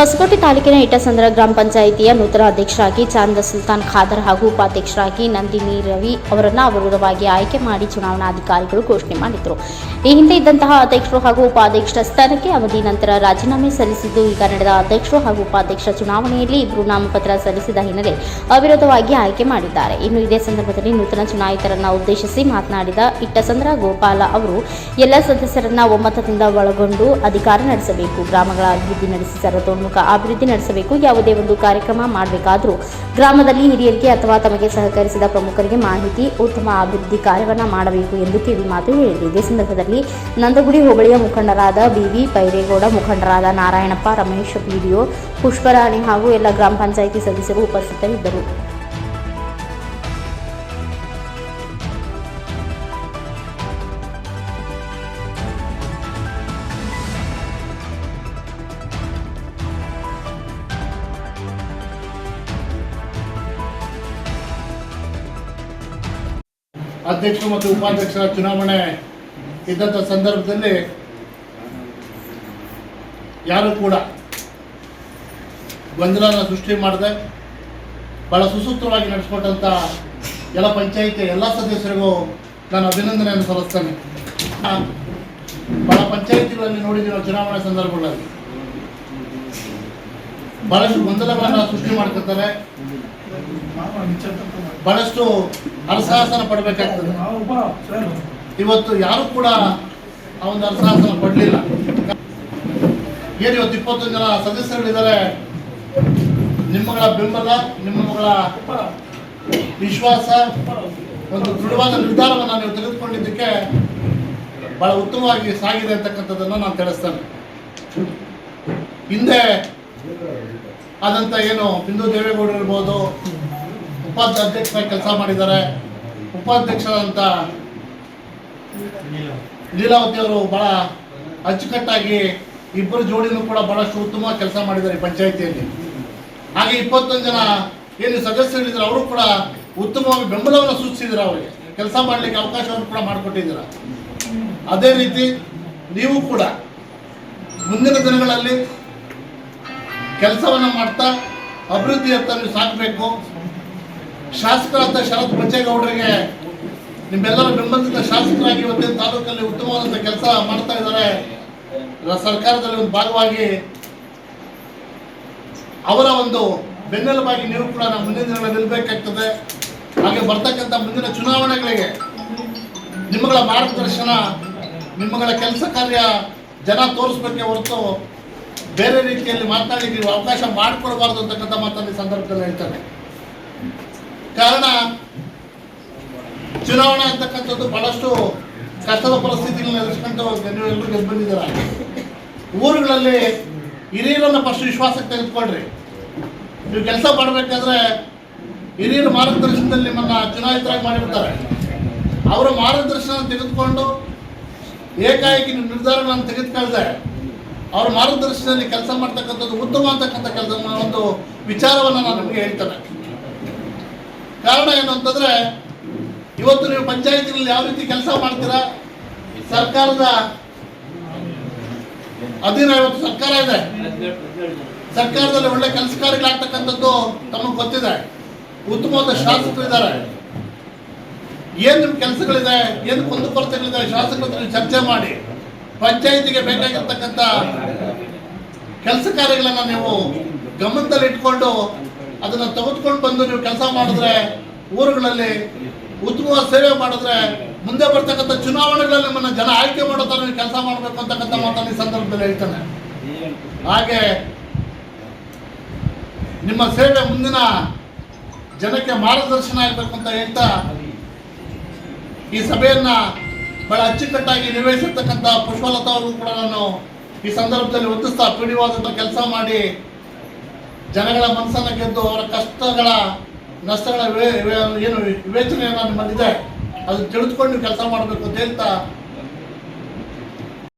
ಹೊಸಕೋಟೆ ತಾಲೂಕಿನ ಇಟಸಂದ್ರ ಗ್ರಾಮ ಪಂಚಾಯಿತಿಯ ನೂತನ ಅಧ್ಯಕ್ಷರಾಗಿ ಚಾಂದ ಸುಲ್ತಾನ್ ಖಾದರ್ ಹಾಗೂ ಉಪಾಧ್ಯಕ್ಷರಾಗಿ ನಂದಿನಿ ರವಿ ಅವರನ್ನು ಅವಿರೋಧವಾಗಿ ಆಯ್ಕೆ ಮಾಡಿ ಚುನಾವಣಾಧಿಕಾರಿಗಳು ಘೋಷಣೆ ಮಾಡಿದರು. ಈ ಹಿಂದೆ ಇದ್ದಂತಹ ಅಧ್ಯಕ್ಷರು ಹಾಗೂ ಉಪಾಧ್ಯಕ್ಷರ ಸ್ಥಾನಕ್ಕೆ ಅವಧಿ ನಂತರ ರಾಜೀನಾಮೆ ಸಲ್ಲಿಸಿದ್ದು, ಈಗ ನಡೆದ ಅಧ್ಯಕ್ಷರು ಹಾಗೂ ಉಪಾಧ್ಯಕ್ಷ ಚುನಾವಣೆಯಲ್ಲಿ ಇಬ್ಬರು ನಾಮಪತ್ರ ಸಲ್ಲಿಸಿದ ಹಿನ್ನೆಲೆ ಅವಿರೋಧವಾಗಿ ಆಯ್ಕೆ ಮಾಡಿದ್ದಾರೆ. ಇನ್ನು ಇದೇ ಸಂದರ್ಭದಲ್ಲಿ ನೂತನ ಚುನಾಯಿತರನ್ನ ಉದ್ದೇಶಿಸಿ ಮಾತನಾಡಿದ ಇಟ್ಟಸಂದ್ರ ಗೋಪಾಲ ಅವರು, ಎಲ್ಲ ಸದಸ್ಯರನ್ನ ಒಮ್ಮತದಿಂದ ಒಳಗೊಂಡು ಅಧಿಕಾರ ನಡೆಸಬೇಕು, ಗ್ರಾಮಗಳ ಅಭಿವೃದ್ಧಿ ನಡೆಸಿ ಸರ್ವತೋನ್ಮುಖ ಅಭಿವೃದ್ಧಿ ನಡೆಸಬೇಕು, ಯಾವುದೇ ಒಂದು ಕಾರ್ಯಕ್ರಮ ಮಾಡಬೇಕಾದರೂ ಗ್ರಾಮದಲ್ಲಿ ಹಿರಿಯರಿಗೆ ಅಥವಾ ತಮಗೆ ಸಹಕರಿಸಿದ ಪ್ರಮುಖರಿಗೆ ಮಾಹಿತಿ, ಉತ್ತಮ ಅಭಿವೃದ್ಧಿ ಕಾರ್ಯವನ್ನು ಮಾಡಬೇಕು ಎಂದು ಕಿವಿ ಮಾತು ಹೇಳಿದರು ಇದೇ ಸಂದರ್ಭದಲ್ಲಿ ನಂದಗುಡಿ ಹೋಬಳಿಯ ಮುಖಂಡರಾದ ಬಿವಿ ಬೈರೇಗೌಡ ಮುಖಂಡರಾದ ನಾರಾಯಣಪ್ಪ, ರಮೇಶ್ ಪಿಡಿಒ ಪುಷ್ಪರಾಣಿ ಹಾಗೂ ಎಲ್ಲ ಗ್ರಾಮ ಪಂಚಾಯಿತಿ ಸದಸ್ಯರು ಉಪಸ್ಥಿತರಿದ್ದರು. ಅಧ್ಯಕ್ಷ ಮತ್ತು ಉಪಾಧ್ಯಕ್ಷರ ಚುನಾವಣೆ ಇದ್ದಂಥ ಸಂದರ್ಭದಲ್ಲಿ ಯಾರು ಕೂಡ ಗೊಂದಲನ ಸೃಷ್ಟಿ ಮಾಡದೆ ಬಹಳ ಸುಸೂತ್ರವಾಗಿ ನಡೆಸ್ಕೊಟ್ಟಂಥ ಎಲ್ಲ ಪಂಚಾಯಿತಿ, ಎಲ್ಲ ಸದಸ್ಯರಿಗೂ ನಾನು ಅಭಿನಂದನೆಯನ್ನು ಸಲ್ಲಿಸ್ತೇನೆ. ಬಹಳ ಪಂಚಾಯಿತಿಗಳಲ್ಲಿ ನೋಡಿದ್ದೀವಿ ನಾವು ಚುನಾವಣೆ ಸಂದರ್ಭಗಳಲ್ಲಿ ಬಹಳಷ್ಟು ಗೊಂದಲಗಳನ್ನು ಸೃಷ್ಟಿ ಮಾಡ್ಕೊತಾರೆ ಬಹಳಷ್ಟು ಹರಸಾಹಸನ ಪಡಬೇಕಾಗ್ತದೆ. ಇವತ್ತು ಯಾರು ಕೂಡ ಆ ಒಂದು ಹರಸಾಹಸನ ಪಡಲಿಲ್ಲ. ಏನು ಇವತ್ತು ಇಪ್ಪತ್ತೊಂದು ಜನ ಸದಸ್ಯರುಗಳಿದ್ದಾರೆ? ನಿಮ್ಮಗಳ ಬೆಂಬಲ, ನಿಮ್ಮಗಳ ವಿಶ್ವಾಸ, ಒಂದು ದೃಢವಾದ ನಿರ್ಧಾರವನ್ನು ನೀವು ತೆಗೆದುಕೊಂಡಿದ್ದಕ್ಕೆ ಬಹಳ ಉತ್ತಮವಾಗಿ ಸಾಗಿದೆ ಅಂತಕ್ಕಂಥದ್ದನ್ನು ನಾನು ತಿಳಿಸ್ತೇನೆ. ಹಿಂದೆ ಆದಂಥ ಏನು ಬಿಂದು ದೇವೇಗೌಡರು ಇರ್ಬೋದು ಉಪಾಧ್ಯಕ್ಷರಾಗಿ ಕೆಲಸ ಮಾಡಿದ್ದಾರೆ. ಉಪಾಧ್ಯಕ್ಷರಾದಂಥ ಲೀಲಾವತಿ ಅವರು ಬಹಳ ಅಚ್ಚುಕಟ್ಟಾಗಿ ಇಬ್ಬರು ಜೋಡಿನೂ ಕೂಡ ಬಹಳಷ್ಟು ಉತ್ತಮ ಕೆಲಸ ಮಾಡಿದ್ದಾರೆ ಪಂಚಾಯಿತಿಯಲ್ಲಿ. ಹಾಗೆ ಇಪ್ಪತ್ತೊಂದು ಜನ ಏನು ಸದಸ್ಯರಿದ್ರು ಅವರು ಕೂಡ ಉತ್ತಮವಾಗಿ ಬೆಂಬಲವನ್ನು ಸೂಚಿಸಿದ್ರು ಅವರಿಗೆ. ಕೆಲಸ ಮಾಡಲಿಕ್ಕೆ ಅವಕಾಶವನ್ನು ಕೂಡ ಮಾಡಿಕೊಟ್ಟಿದ್ದೀರ. ಅದೇ ರೀತಿ ನೀವು ಕೂಡ ಮುಂದಿನ ದಿನಗಳಲ್ಲಿ ಕೆಲಸವನ್ನು ಮಾಡ್ತಾ ಅಭಿವೃದ್ಧಿಯತ್ತ ನೀವು ಸಾಕಬೇಕು. ಶಾಸಕರಾದ ಶರತ್ ಬಚ್ಚೇಗೌಡರಿಗೆ ನಿಮ್ಮೆಲ್ಲರ ಬೆಂಬಲಿತ ಶಾಸಕರಾಗಿ ಇವತ್ತಿನ ತಾಲೂಕಲ್ಲಿ ಉತ್ತಮವಾದಂಥ ಕೆಲಸ ಮಾಡ್ತಾ ಇದ್ದಾರೆ. ಸರ್ಕಾರದಲ್ಲಿ ಒಂದು ಭಾಗವಾಗಿ ಅವರ ಒಂದು ಬೆನ್ನೆಲುಬಾಗಿ ನೀವು ಕೂಡ ನಾವು ಮುಂದಿನ ದಿನಗಳಲ್ಲಿ ನಿಲ್ಲಬೇಕಾಗ್ತದೆ ಹಾಗೆ ಬರ್ತಕ್ಕಂಥ ಮುಂದಿನ ಚುನಾವಣೆಗಳಿಗೆ ನಿಮ್ಮಗಳ ಮಾರ್ಗದರ್ಶನ, ನಿಮ್ಮಗಳ ಕೆಲಸ ಕಾರ್ಯ ಜನ ತೋರಿಸ್ಬೇಕೆ ಹೊರತು ಬೇರೆ ರೀತಿಯಲ್ಲಿ ಮಾತನಾಡಿ ನೀವು ಅವಕಾಶ ಮಾಡಿಕೊಡಬಾರ್ದು ಅಂತಕ್ಕಂಥ ಮಾತನ್ನು ಸಂದರ್ಭದಲ್ಲಿ ಹೇಳ್ತಾರೆ. ಕಾರಣ, ಚುನಾವಣೆ ಅಂತಕ್ಕಂಥದ್ದು ಬಹಳಷ್ಟು ಕಷ್ಟದ ಪರಿಸ್ಥಿತಿಗಳನ್ನ ಎದುರಿಸ್ಕೊಂಡು ಎಲ್ಲರೂ ಗೆದ್ದು ಬಂದಿದ್ದೀರ. ಊರುಗಳಲ್ಲಿ ಹಿರಿಯರನ್ನ ಫಸ್ಟ್ ವಿಶ್ವಾಸಕ್ಕೆ ತೆಗೆದುಕೊಳ್ರಿ. ನೀವು ಕೆಲಸ ಮಾಡಬೇಕಾದ್ರೆ ಹಿರಿಯರ ಮಾರ್ಗದರ್ಶನದಲ್ಲಿ ನಿಮ್ಮನ್ನ ಚುನಾಯಿತರಾಗಿ ಮಾಡಿರ್ತಾರೆ ಅವರ ಮಾರ್ಗದರ್ಶನ ತೆಗೆದುಕೊಂಡು ಏಕಾಏಕಿ ನಿರ್ಧಾರಗಳನ್ನು ತೆಗೆದುಕೊಳ್ಳದೆ ಅವ್ರ ಮಾರ್ಗದರ್ಶನದಲ್ಲಿ ಕೆಲಸ ಮಾಡ್ತಕ್ಕಂಥದ್ದು ಉತ್ತಮ ಅಂತಕ್ಕಂಥ ಕೆಲಸ ಒಂದು ವಿಚಾರವನ್ನು ನಾನು ನಿಮಗೆ ಹೇಳ್ತೇನೆ. ಕಾರಣ ಏನು ಅಂತಂದ್ರೆ, ಇವತ್ತು ನೀವು ಪಂಚಾಯತಿನಲ್ಲಿ ಯಾವ ರೀತಿ ಕೆಲಸ ಮಾಡ್ತೀರಾ? ಸರ್ಕಾರದ ಅಧೀನ ಇವತ್ತು ಸರ್ಕಾರ ಇದೆ. ಸರ್ಕಾರದಲ್ಲಿ ಒಳ್ಳೆ ಕೆಲಸ ಕಾರ್ಯಗಳಾಗ್ತಕ್ಕಂಥದ್ದು ತಮಗೆ ಗೊತ್ತಿದೆ. ಉತ್ತಮವಾದ ಶಾಸಕರು ಇದ್ದಾರೆ. ಏನ್ ನಿಮ್ ಕೆಲಸಗಳಿದೆ? ಏನು ಕುಂದುಕೊರತೆಗಳಿದೆ? ಶಾಸಕರ ಚರ್ಚೆ ಮಾಡಿ. ಪಂಚಾಯತಿಗೆ ಬೇಕಾಗಿರ್ತಕ್ಕಂಥ ಕೆಲಸ ಕಾರ್ಯಗಳನ್ನ ನೀವು ಗಮನದಲ್ಲಿ ಇಟ್ಕೊಂಡು ಅದನ್ನ ತೆಗೆದುಕೊಂಡು ಬಂದು ನೀವು ಕೆಲಸ ಮಾಡಿದ್ರೆ ಊರುಗಳಲ್ಲಿ ಉತ್ತಮ ಸೇವೆ ಮಾಡಿದ್ರೆ ಮುಂದೆ ಬರ್ತಕ್ಕಂಥ ಚುನಾವಣೆಗಳಲ್ಲಿ ನಿಮ್ಮನ್ನ ಜನ ಆಯ್ಕೆ ಮಾಡೋ ಥರ ನೀವು ಕೆಲಸ ಮಾಡಬೇಕು ಅಂತಕ್ಕಂಥ ಮಾತನ್ನು ಈ ಸಂದರ್ಭದಲ್ಲಿ ಹೇಳ್ತಾನೆ. ಹಾಗೆ ನಿಮ್ಮ ಸೇವೆ ಮುಂದಿನ ಜನಕ್ಕೆ ಮಾರ್ಗದರ್ಶನ ಆಗಬೇಕು ಅಂತ ಹೇಳ್ತಾ ಈ ಸಭೆಯನ್ನ ಬಹಳ ಅಚ್ಚುಕಟ್ಟಾಗಿ ನಿರ್ವಹಿಸಿರ್ತಕ್ಕಂಥ ಪುಷ್ಪಲತಾ ಅವ್ರಿಗೂ ಕೂಡ ನಾನು ಈ ಸಂದರ್ಭದಲ್ಲಿ ಒತ್ತಿಸ್ತಾ ಪಿಡಿವಾದಂಥ ಕೆಲಸ ಮಾಡಿ ಜನಗಳ ಮನಸ್ಸನ್ನು ಗೆದ್ದು ಅವರ ಕಷ್ಟಗಳ, ನಷ್ಟಗಳ ಏನು ವಿವೇಚನೆಯನ್ನು ಬಂದಿದೆ ಅದು ತಿಳಿದುಕೊಂಡು ಕೆಲಸ ಮಾಡಬೇಕು ಅಂತ ಹೇಳ್ತಾ